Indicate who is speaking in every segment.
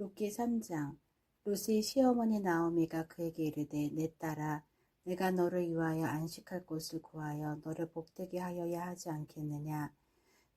Speaker 1: 룻기 3장 룻의 시어머니 나오미가 그에게 이르되 내 딸아 내가 너를 위하여 안식할 곳을 구하여 너를 복되게 하여야 하지 않겠느냐?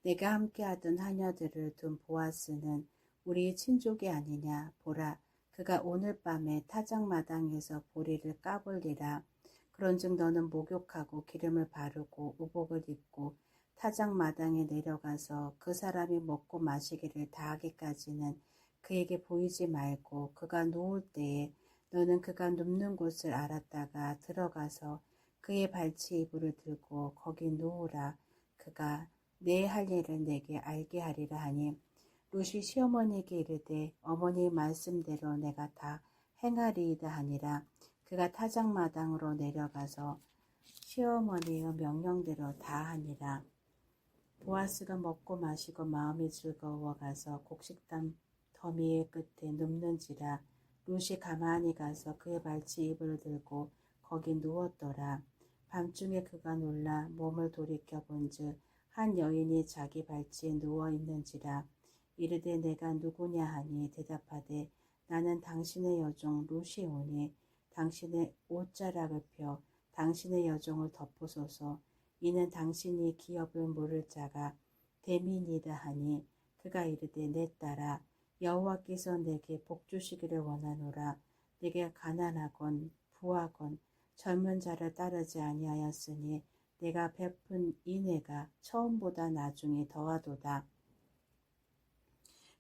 Speaker 1: 내가 함께하던 하녀들을 둔 보아스는 우리 친족이 아니냐? 보라 그가 오늘 밤에 타작 마당에서 보리를 까불리라. 그런즉 너는 목욕하고 기름을 바르고 우복을 입고 타작 마당에 내려가서 그 사람이 먹고 마시기를 다하기까지는 그에게 보이지 말고 그가 누울 때에 너는 그가 눕는 곳을 알았다가 들어가서 그의 발치 이불을 들고 거기 누우라. 그가 내 할 일을 내게 알게 하리라 하니 룻이 시어머니에게 이르되 어머니의 말씀대로 내가 다 행하리이다 하니라. 그가 타작마당으로 내려가서 시어머니의 명령대로 다 하니라. 보아스가 먹고 마시고 마음이 즐거워 가서 곡식담 더미의 끝에 눕는지라 룻이 가만히 가서 그의 발치 이불을 들고 거기 누웠더라. 밤중에 그가 놀라 몸을 돌이켜 본즉 한 여인이 자기 발치에 누워 있는지라 이르되 내가 누구냐 하니 대답하되 나는 당신의 여종 룻이 오니 당신의 옷자락을 펴 당신의 여종을 덮으소서 이는 당신이 기업을 물을 자가 대민이다 하니 그가 이르되 내 딸아 여호와께서 내게 복 주시기를 원하노라. 내게 가난하건 부하건 젊은 자를 따르지 아니하였으니 내가 베푼 인애가 처음보다 나중에 더하도다.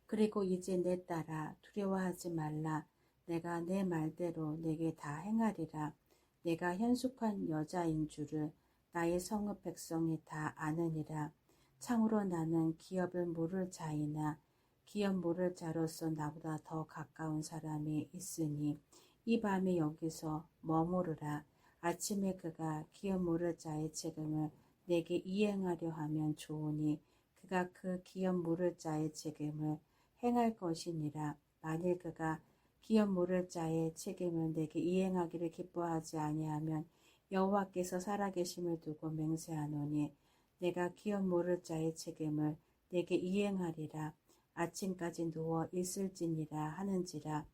Speaker 1: 그리고 이제 내 딸아 두려워하지 말라. 내가 내 말대로 내게 다 행하리라. 내가 현숙한 여자인 줄을 나의 성읍 백성이 다 아느니라. 참으로 나는 기업을 물을 자이나 기업 모를 자로서 나보다 더 가까운 사람이 있으니 이 밤에 여기서 머무르라. 아침에 그가 기업 모를 자의 책임을 내게 이행하려 하면 좋으니 그가 그 기업 모를 자의 책임을 행할 것이니라. 만일 그가 기업 모를 자의 책임을 내게 이행하기를 기뻐하지 아니하면 여호와께서 살아계심을 두고 맹세하노니 내가 기업 모를 자의 책임을 내게 이행하리라. 아침까지 누워 있을지니라 하는지라.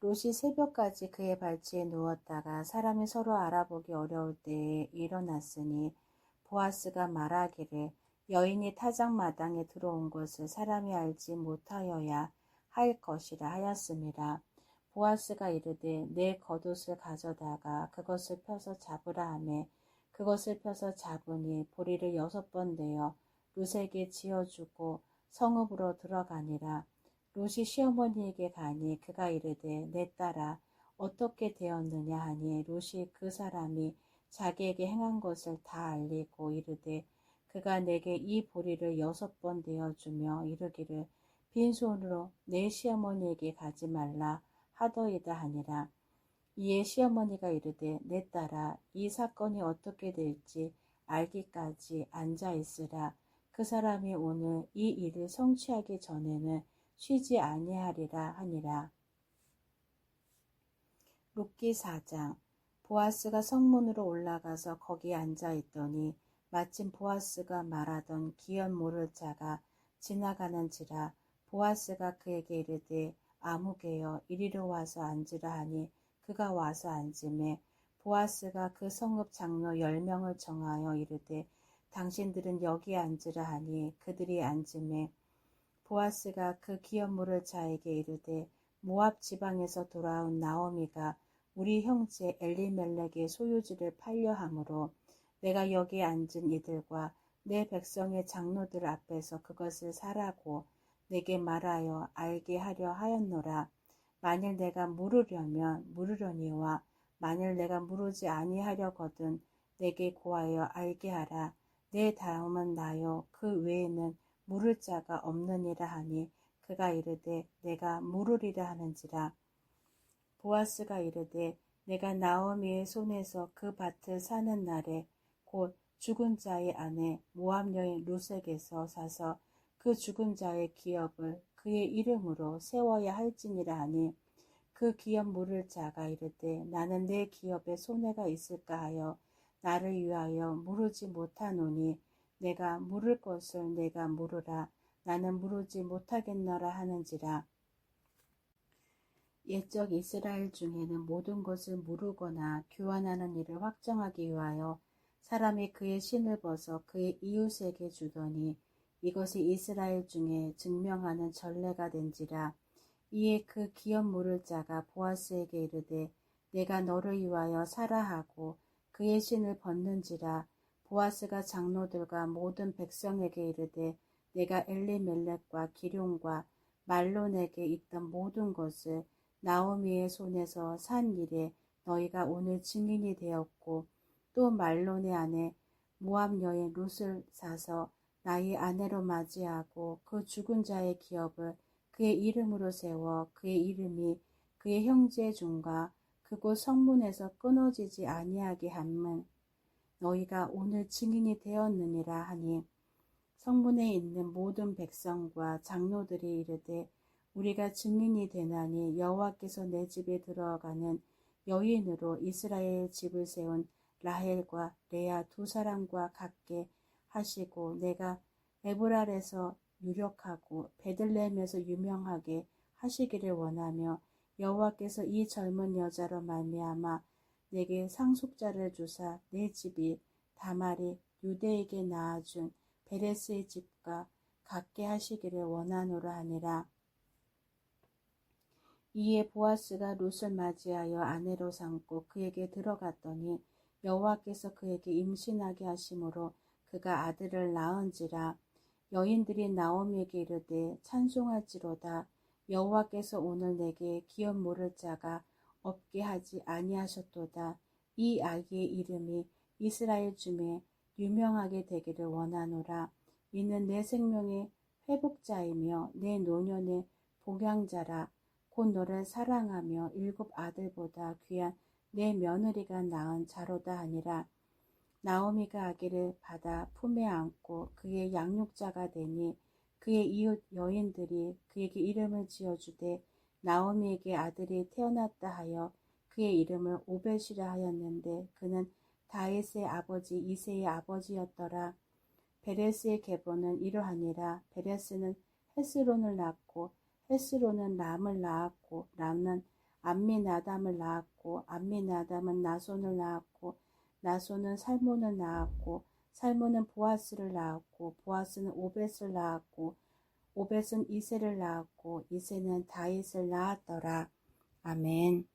Speaker 1: 롯이 새벽까지 그의 발치에 누웠다가 사람이 서로 알아보기 어려울 때에 일어났으니 보아스가 말하기를 여인이 타작 마당에 들어온 것을 사람이 알지 못하여야 할 것이라 하였습니다. 보아스가 이르되 내 겉옷을 가져다가 그것을 펴서 잡으라 하매 그것을 펴서 잡으니 보리를 여섯 번 내어 룻에게 지어주고 성읍으로 들어가니라. 롯이 시어머니에게 가니 그가 이르되 내 딸아 어떻게 되었느냐 하니 롯이 그 사람이 자기에게 행한 것을 다 알리고 이르되 그가 내게 이 보리를 여섯 번 내어주며 이르기를 빈손으로 내 시어머니에게 가지 말라 하더이다 하니라. 이에 시어머니가 이르되 내 딸아 이 사건이 어떻게 될지 알기까지 앉아 있으라. 그 사람이 오늘 이 일을 성취하기 전에는 쉬지 아니하리라 하니라. 룻기 4장 보아스가 성문으로 올라가서 거기 앉아 있더니 마침 보아스가 말하던 기연 모를 자가 지나가는지라 보아스가 그에게 이르되 아무개여 이리로 와서 앉으라 하니 그가 와서 앉음에 보아스가 그 성읍 장로 열 명을 정하여 이르되 당신들은 여기 앉으라 하니 그들이 앉음에 보아스가 그 기업물을 자에게 이르되 모압 지방에서 돌아온 나오미가 우리 형제 엘리멜렉의 소유지를 팔려 함으로 내가 여기 앉은 이들과 내 백성의 장로들 앞에서 그것을 사라고 내게 말하여 알게 하려 하였노라. 만일 내가 물으려면 물으려니와 만일 내가 물으지 아니하려거든 내게 고하여 알게 하라. 내 다음은 나요. 그 외에는 물을 자가 없느니라 하니 그가 이르되 내가 물으리라 하는지라. 보아스가 이르되 내가 나오미의 손에서 그 밭을 사는 날에 곧 죽은 자의 아내 모함 여인 루색에서 사서 그 죽은 자의 기업을 그의 이름으로 세워야 할지니라 하니 그 기업 물을 자가 이르되 나는 내 기업에 손해가 있을까 하여 나를 위하여 물으지 못하노니 내가 물을 것을 내가 물으라. 나는 물으지 못하겠노라 하는지라. 옛적 이스라엘 중에는 모든 것을 무르거나 교환하는 일을 확정하기 위하여 사람이 그의 신을 벗어 그의 이웃에게 주더니 이것이 이스라엘 중에 증명하는 전례가 된지라. 이에 그 기업 물을 자가 보아스에게 이르되 내가 너를 위하여 사라 하고 그의 신을 벗는지라 보아스가 장로들과 모든 백성에게 이르되 내가 엘리멜렉과 기룡과 말론에게 있던 모든 것을 나오미의 손에서 산 일에 너희가 오늘 증인이 되었고 또 말론의 아내 모압 여인 룻을 사서 나의 아내로 맞이하고 그 죽은 자의 기업을 그의 이름으로 세워 그의 이름이 그의 형제 중과 그곳 성문에서 끊어지지 아니하게 함은 너희가 오늘 증인이 되었느니라 하니 성문에 있는 모든 백성과 장로들이 이르되 우리가 증인이 되나니 여호와께서 내 집에 들어가는 여인으로 이스라엘 집을 세운 라헬과 레아 두 사람과 같게 하시고 내가 에브랄에서 유력하고 베들레헴에서 유명하게 하시기를 원하며 여호와께서 이 젊은 여자로 말미암아 내게 상속자를 주사 내 집이 다말이 유대에게 낳아준 베레스의 집과 같게 하시기를 원하노라 하니라. 이에 보아스가 룻을 맞이하여 아내로 삼고 그에게 들어갔더니 여호와께서 그에게 임신하게 하심으로 그가 아들을 낳은지라 여인들이 나오미에게 이르되 찬송할지로다 여호와께서 오늘 내게 기업 모를 자가 없게 하지 아니하셨도다. 이 아기의 이름이 이스라엘 중에 유명하게 되기를 원하노라. 이는 내 생명의 회복자이며 내 노년의 복양자라. 곧 너를 사랑하며 일곱 아들보다 귀한 내 며느리가 낳은 자로다 하니라. 나오미가 아기를 받아 품에 안고 그의 양육자가 되니 그의 이웃 여인들이 그에게 이름을 지어주되 나오미에게 아들이 태어났다 하여 그의 이름을 오벳이라 하였는데 그는 다윗의 아버지 이세의 아버지였더라. 베레스의 계보는 이러하니라. 베레스는 헤스론을 낳고 헤스론은 람을 낳았고 람은 암미나담을 낳았고 암미나담은 나손을 낳았고 나손은 살몬을 낳았고 살몬은 보아스를 낳았고 보아스는 오벳을 낳았고 오벳은 이세를 낳았고 이세는 다윗을 낳았더라. 아멘.